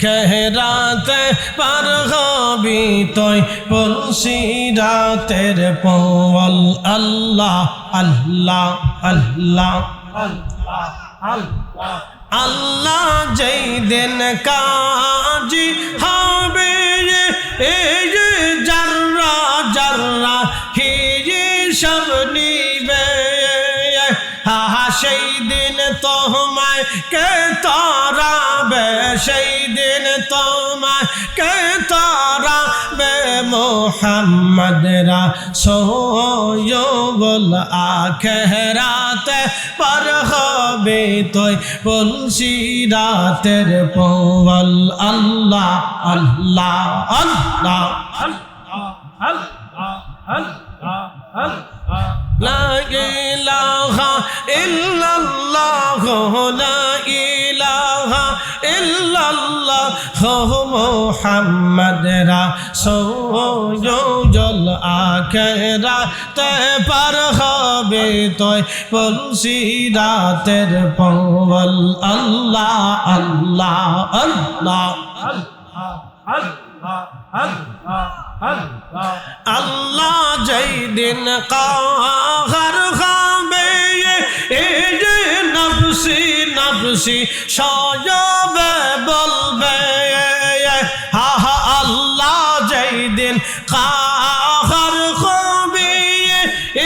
খেহরাতে পার হবি তই বলছি রাতের পল আল্লাহ আল্লাহ আল্লাহ। আল্লাহ যেই দিন কাজি হবে এই জাররা জাররা হিজি সব নিবে। সেই দিন তোমায় কে তারাবে? সেই দিন তোমায় কে তারাবে? মোহাম্মদ রা সোয়বল আখেরাতে পার হবে তুই বলছি রাতের পল আল্লাহ আল্লাহ আল্লাহ لا لا إله إلا الله محمد رسول আখেরা তে পার হবে তুই বলছি রাতের পল আল্লাহ আল্লাহ আল্লাহ আল্লাহ যেই দিন কাহার খাবে নবসি সজবে বলবে হা হা আল্লাহ যেই দিন কাহার খাবে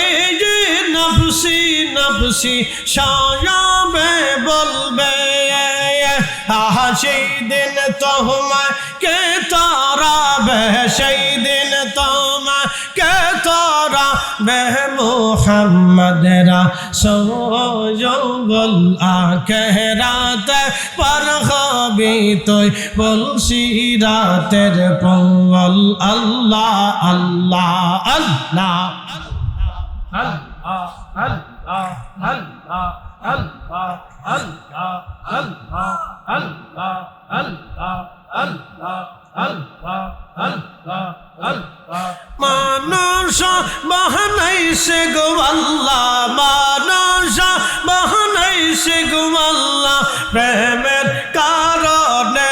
এই যে নবসি নবসি সজবে বলবে, আহা সেই দিন তোমায় কে তারাবে সেই দিন কে তারাবে মোহাম্মদ রাসূল আখেরাতে পার হবি তুই বলছি রাতের পঙ্গল আল্লাহ আল্লাহ আল্লাহ। মানুষ বাহানাইছে গো আল্লাহ মানুষ বাহানাইছে গো আল্লাহ। প্রেমের কারণে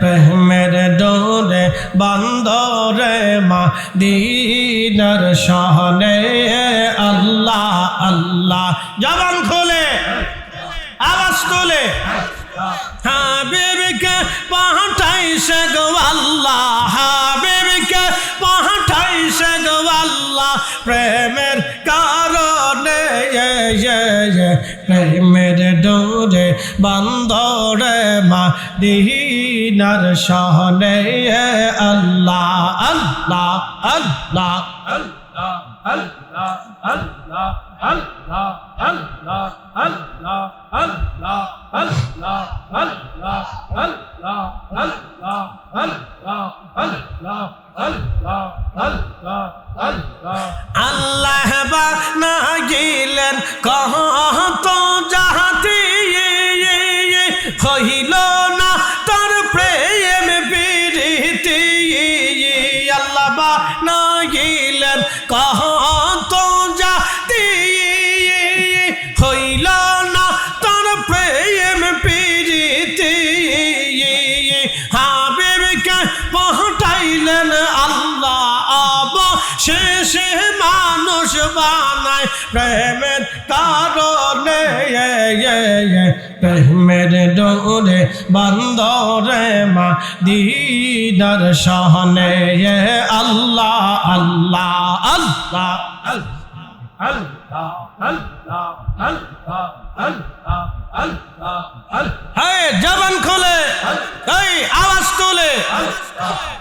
প্রেমের ডোরে বান্দরে মা দিনার সহনে আল্লাহ আল্লাহ। জবান খোলে, আওয়াজ তোলে পাঠাইছে গো আল্লাহ, হাবিবকে পাঠাইছে গো আল্লাহ। প্রেমের কারণে প্রেমের ডোরে বান্দরে মা দিনার সহনে আল্লাহ আল্লাহ আল্লাহ আল্লাহ। না গেলেন, কহ তো যাহাতি হইল না তার প্রেম প্রীতি আল্লাহ বা না গেলেন, কহ প্রেমের কারণে প্রেমের ডোরে বান্দরে মা দিদার সহনে আল্লাহ আল্লাহ আল্লাহ হ্যাঁ জবান খোলে এই আওয়াজ তোলে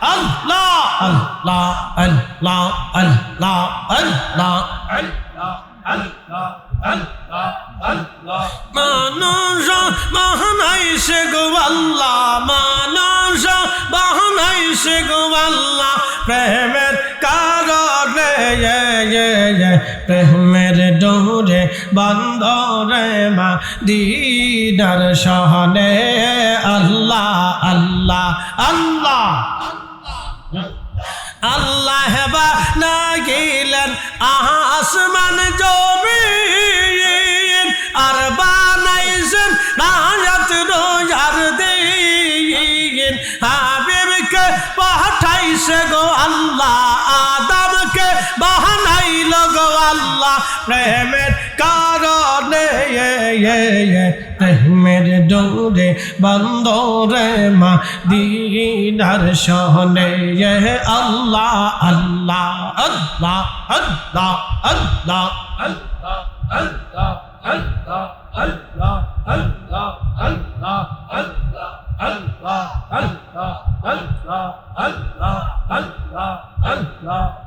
আল্লাহ আল্লাহ আল্লাহ আল্লাহ আল্লাহ মানুষ বাহানাইছে গো আল্লাহ মানুষ বাহানাইছে গো আল্লাহ। প্রেমের কারণে প্রেমের ডোরে বান্দরে মা দিদার সহনে আল্লাহ আল্লাহ আল্লাহ। আল্লাহ বা না গেলেন আহা আসমান জমি আর বানাইছেন রাজাত রোজার দিন। হাবিবকে পাঠাইছে গো আল্লাহ, আদামকে বাহানাইল গো আল্লাহ, প্রেমের প্রেমের ডোরে বন্দরে মা দিনার সহনে আল্লাহ আল্লাহ আল্লাহ আল্লাহ আল্লাহ আল্লাহ বন পাগলা রে ডুবলো বেলা দেখনা চাহিয়া আল্লাহ আল্লাহ আল্লাহ পাক সৌবা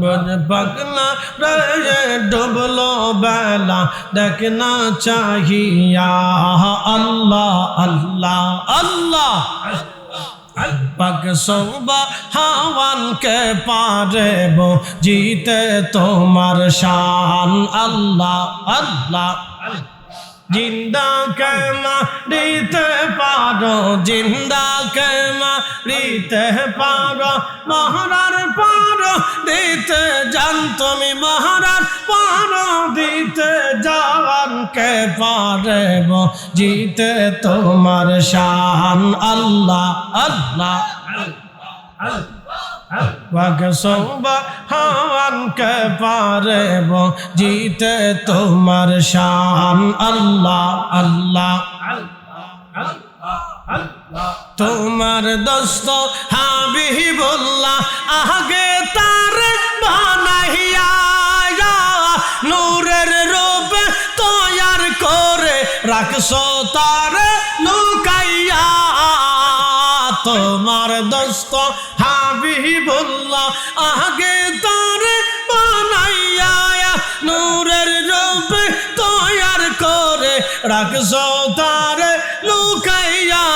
बज पकना रहे डुबलो बेला, देखना चाहिया। अल्लाह अल्लाह अल्लाह। पग सौबा हावन के पारे वो जीते तो तुम्हार शान अल्लाह अल्लाह। জিন্দা কেমা দিতে পারো, জিন্দা কেমা দিতে পারো। মহারার পারো দিতে জান তুমি, মহারার পারো দিতে জওয়ানকে পারেব জিতে তোমার শান আল্লাহ আল্লাহ সৌবা হাওয়ানকে পারেব জিতে তোমার শান। আল্লাহ আল্লাহ। তোমার দোস্ত হাবিবুল্লাহ, আগে তার বানাইয়া নূরের রূপ তৈয়ার করে রাখছো তার লুকাইয়া। তোমার দোস্ত হাবিবুল্লাহ, আগে তার বানাইয়া নূরের রূপ তৈয়ার করে রাখছো তার লুকাইয়া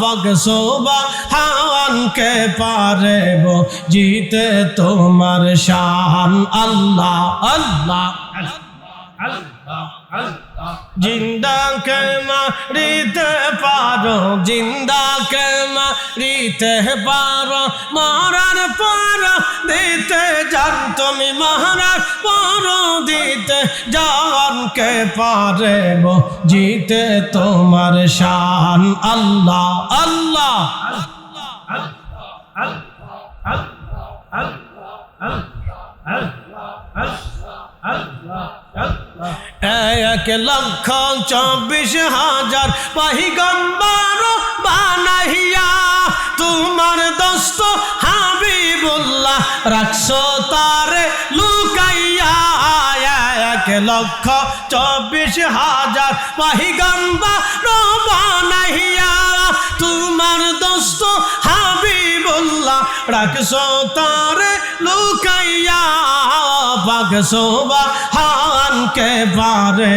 বগসোবা হাওয়ানকে পারেব জিতে তোমার শান, আল্লাহ আল্লাহ জিন্দা জিন্দাকে মারিতে পারো জিন্দাকে মারিতে পারো মারার পর দিতে যান তুমি মহারাজ পর দিতে জানকে পারে জিতে তোমার শান আল্লাহ আল্লাহ আল্লাহ আল্লাহ আল্লাহ আল্লাহ আল্লাহ এক লক্ষ চব্বিশ হাজার পাহিগম্বর বানাইয়া তোমার দোস্ত হাবিবুল্লাহ রাখছো তারে লুকাইয়া এক লক্ষ চব্বিশ হাজার পাহিগম্বর বানাইয়া তোমার দোস্ত হাবিবুল্লাহ রাখছো তারে লুকাইয়া পাগ শোভা হান কে পারে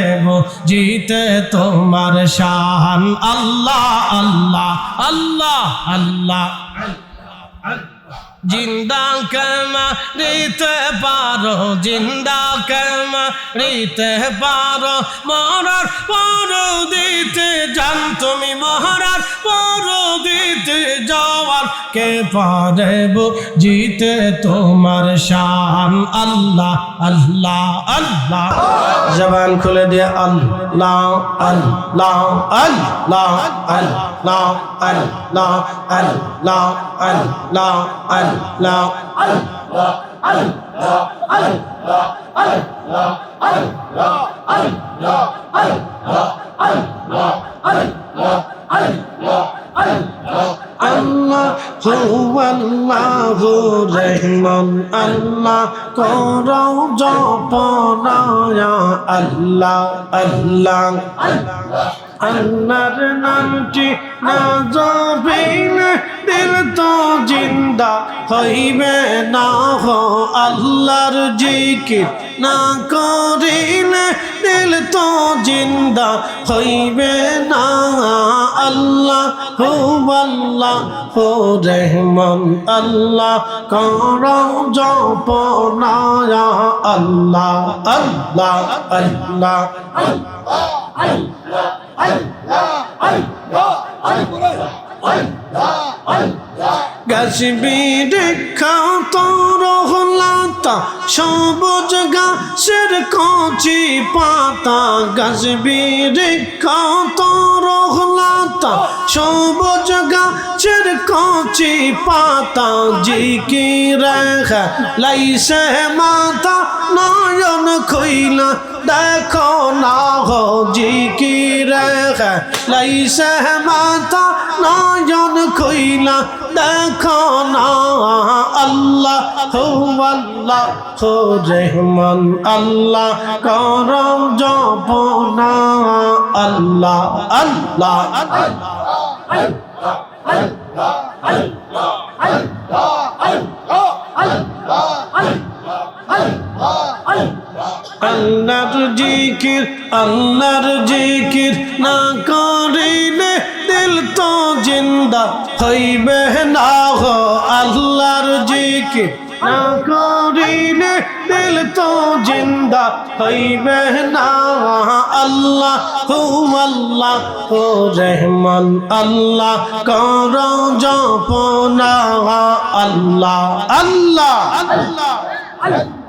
জিতে তোমার শাহান। আল্লাহ আল্লাহ আল্লাহ আল্লাহ। জিন্দা কেমা দিতে পারো, জিন্দা কেমা দিতে পারো। মরার পর দিতে জান তুমি মহারার পর দিতে যাওয়ার কে পারেব জিতে তোমার শান। আল্লাহ আল্লাহ আল্লাহ। জবান খুলে দিয়ে আল্লাহ আল্লাহ আল্লাহ আল্লাহ আল্লাহ আল্লাহ আল্লাহ আল্লাহ। আল্লাহ হুয়াল্লাহু রহমান আল্লাহ করো জপনায়া আল্লাহ আল্লাহ। আল্লাহর নামটি না জপিলে দিল তো জিন্দ হইবে না হো আল্লাহর জিকির না করিলে দিল তো জিন্দা হইবে না। আল্লাহ হো আল্লাহ হো রহমান, আল্লাহ কর জপনা আল্লাহ আল্লাহ আল্লাহ। গাছবির খাত রহলাতা, সবুজ গাছের কচি পাতা। গাছবির খাত রহলাতা, সবুজ গাছের কচি পাতা। জিকি রেখা লাইসে মাথা নয়ন খইলা দেখো না হো জিকি রেখা লাইসে মাথা নয়ন খইলা দেখো না আল্লাহ হো আল্লাহ হো রহমান আল্লাহ করম জপনা আল্লাহ আল্লাহ আল্লাহর জিকির আল্লাহর জিকির না করিলে দিল তো জিন্দা হইবে না হো আল্লাহর জিকির না করিলে দিল তো জিন্দা হইবে না আল্লাহ হু আল্লাহ হু রহমান, আল্লাহ কর জপনা আল্লাহ আল্লাহ আল্লাহ।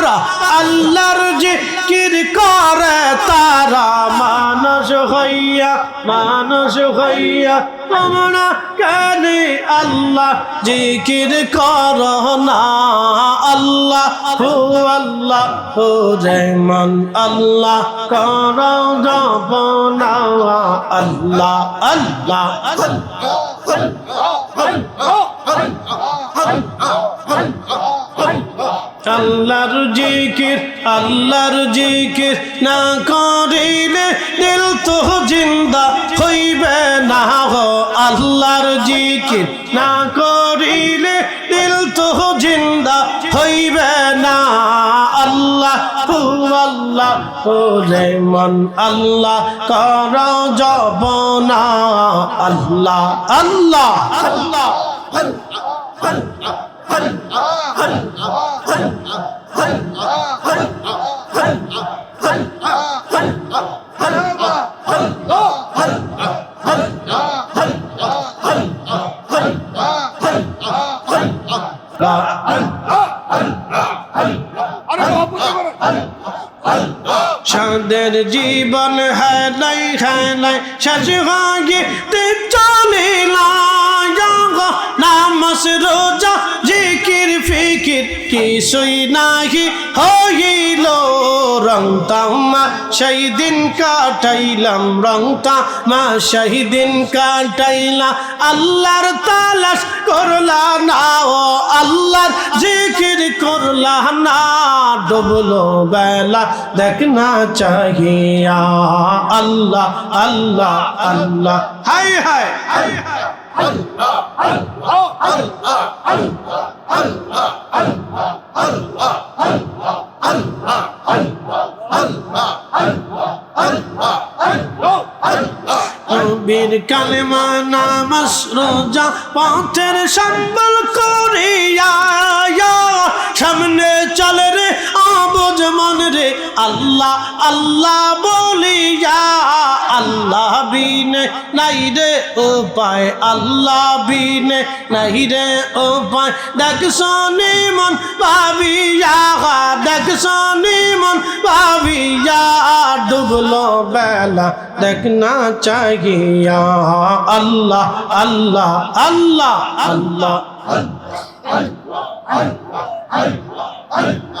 তারা আল্লাহর জিকির করে তারা মানস হইয়া মানস হইয়া তোমরা কেন আল্লাহ জিকির কর না আল্লাহ হু আল্লাহ হু রহমান আল্লাহ কর জপনা আল্লাহ আল্লাহ আল্লাহর জিকির আল্লাহর জিকির না করিলে দিল তো জিন্দা হইবে না হো আল্লাহর জিকির না করিলে দিল তো জিন্দা হইবে না। আল্লাহ হু আল্লাহ হু রেমন আল্লাহ কর জপনা। আল্লাহ আল্লাহ আল্লাহ। সাদের জীবন হেলাই শেষ হয়ে চলিল কিছুই নাহি হইল রং তামা। সেই দিন কাটাইলাম রং তামা সেই দিন কাটাইলাম আল্লাহর তালাশ করলা না, ও আল্লাহর জিকির করলা না। ডুবলো বেলা দেখনা চাহিয়া, আল্লাহ আল্লাহ আল্লাহ। হাই হাই হাই হাই। বীর কালেমা নামাস রোজা পথের সম্বল করিয়া সামনে চলে রে আবজ মন রে আল্লাহ আল্লাহ বলিয়া আল্লাহ বিনে নাই রে উপায় আল্লাহ বিনে নাই রে উপায় দেখ শনি মন ভাবিয়া দেখ শনি মন ভাবিয়া ডুবলো বেলা, দেখ না চাহিয়া আল্লাহ আল্লাহ আল্লাহ আল্লাহ Allah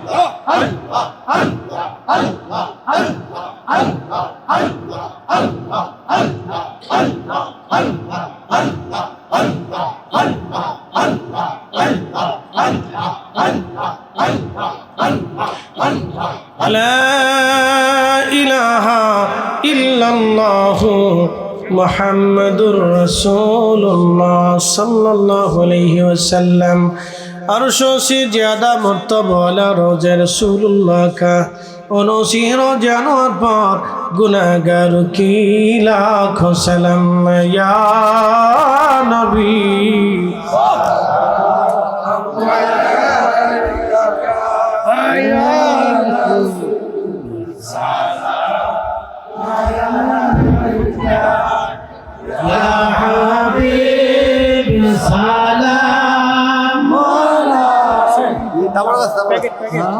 عرشوسی زیادہ مرتب والا روز رسول اللہ کا انوسی روز انور پر گناہگار کی لاکھوں سلام یا نبی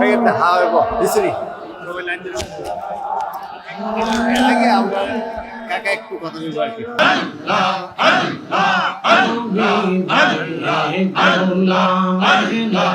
সেক্ষেত্রে হা হইব হিসড়ি লাগে আমরা কাকা একটু কথা বলব আর কি আল্লাহ আল্লাহ আল্লাহ আল্লাহ আল্লাহ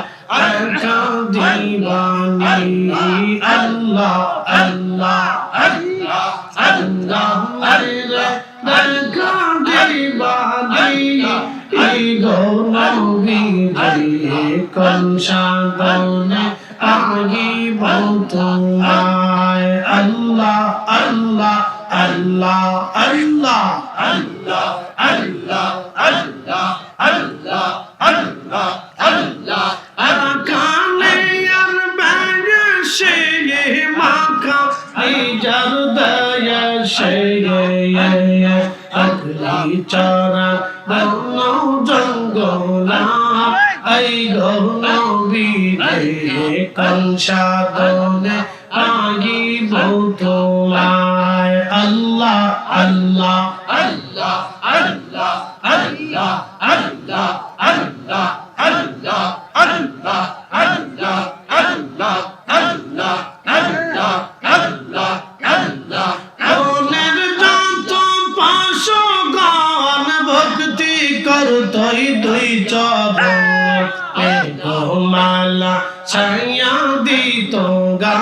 মালা ছাইয়া দিত গা।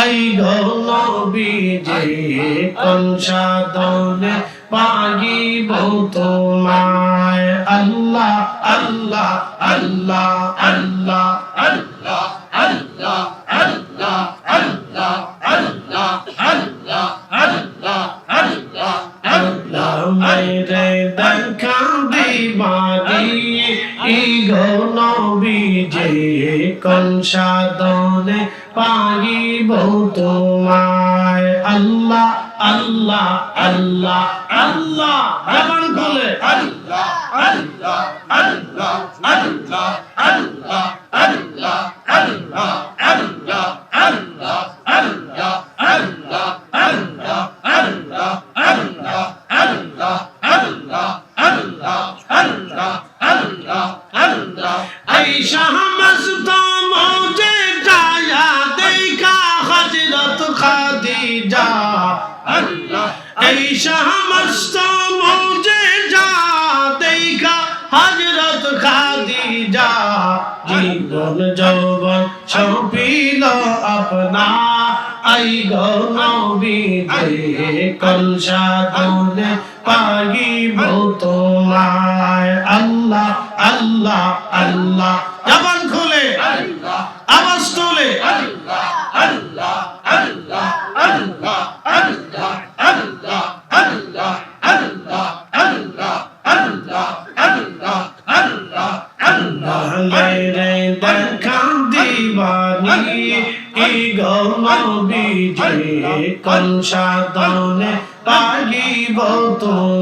আই গৌনবী যে কনসাদনে পাগিব তোমায়। আল্লাহ আল্লাহ আল্লাহ আল্লাহ আল্লাহ। কনসাদনে পাগিব তোমায় আল্লাহ আল্লাহ আল্লাহ আল্লাহ জবান খুলে আল্লাহ আল্লাহ আল্লাহ আল্লাহ আল্লাহ আল্লাহ আল্লাহ আল্লাহ আল্লাহ আল্লাহ কলসা দোলে পাগিব তোমায়। আল্লাহ আল্লাহ আল্লাহ। জবান খুলে। আওয়াজ তোলে। মেরে দেখা দিবানি ই গো নবী? যে কলসা দোলে অন্তর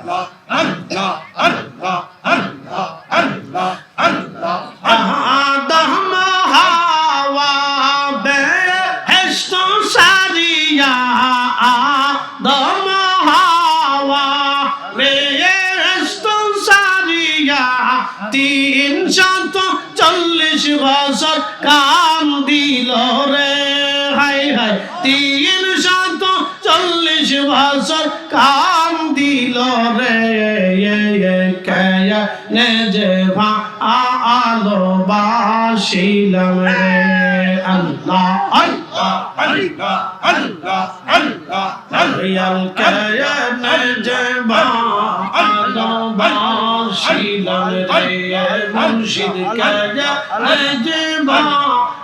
তিন শত চল্লিশ বছর কাম দিল রে যে ভা আলো বাসিলাম রে আল্লাহ আল্লাহ দয়াল কেয়া নে যে ভা আলো বাসিলাম রে মুর্শিদ নে যে ভা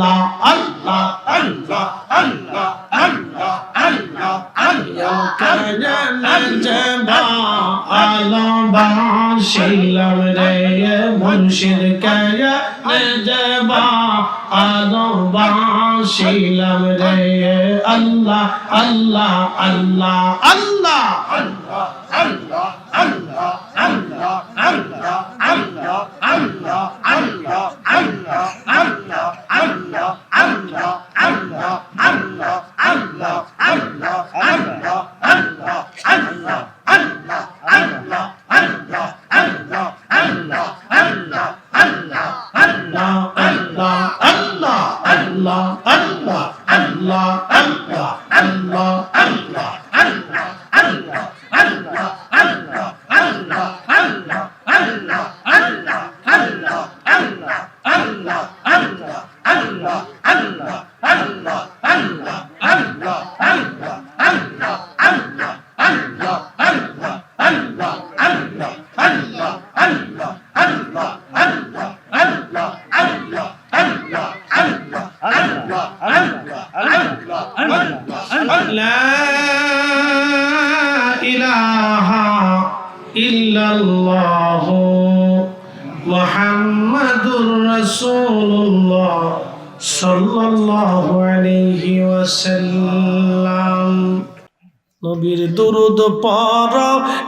আল্লাহ আল্লাহ আলবাসিলাম রে মুর্শিদ কায়া নেজবা আলবাসিলাম রে আল্লাহ আল্লাহ আল্লাহ আল্লাহ আল্লাহ لا إله إلا الله محمد رسول الله صلى الله عليه وسلم নবীর দুরুদ পর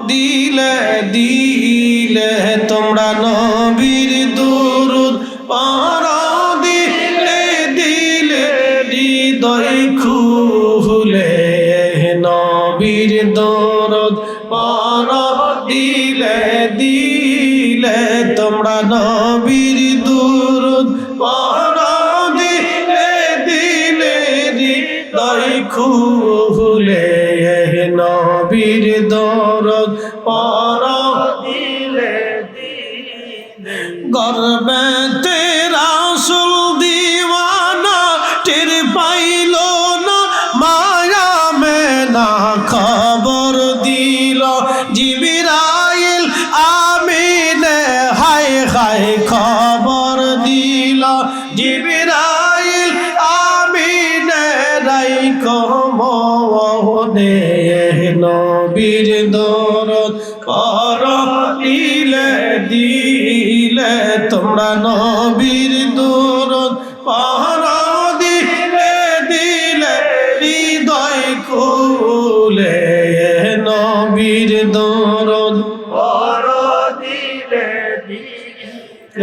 দিলে দিলে তোমরা নবীর দুরুদ পর নবীর দুরুদ পর দিলে হৃদয় খুলে নবীর দরদ পর দিলে গর্বেতে তোমরা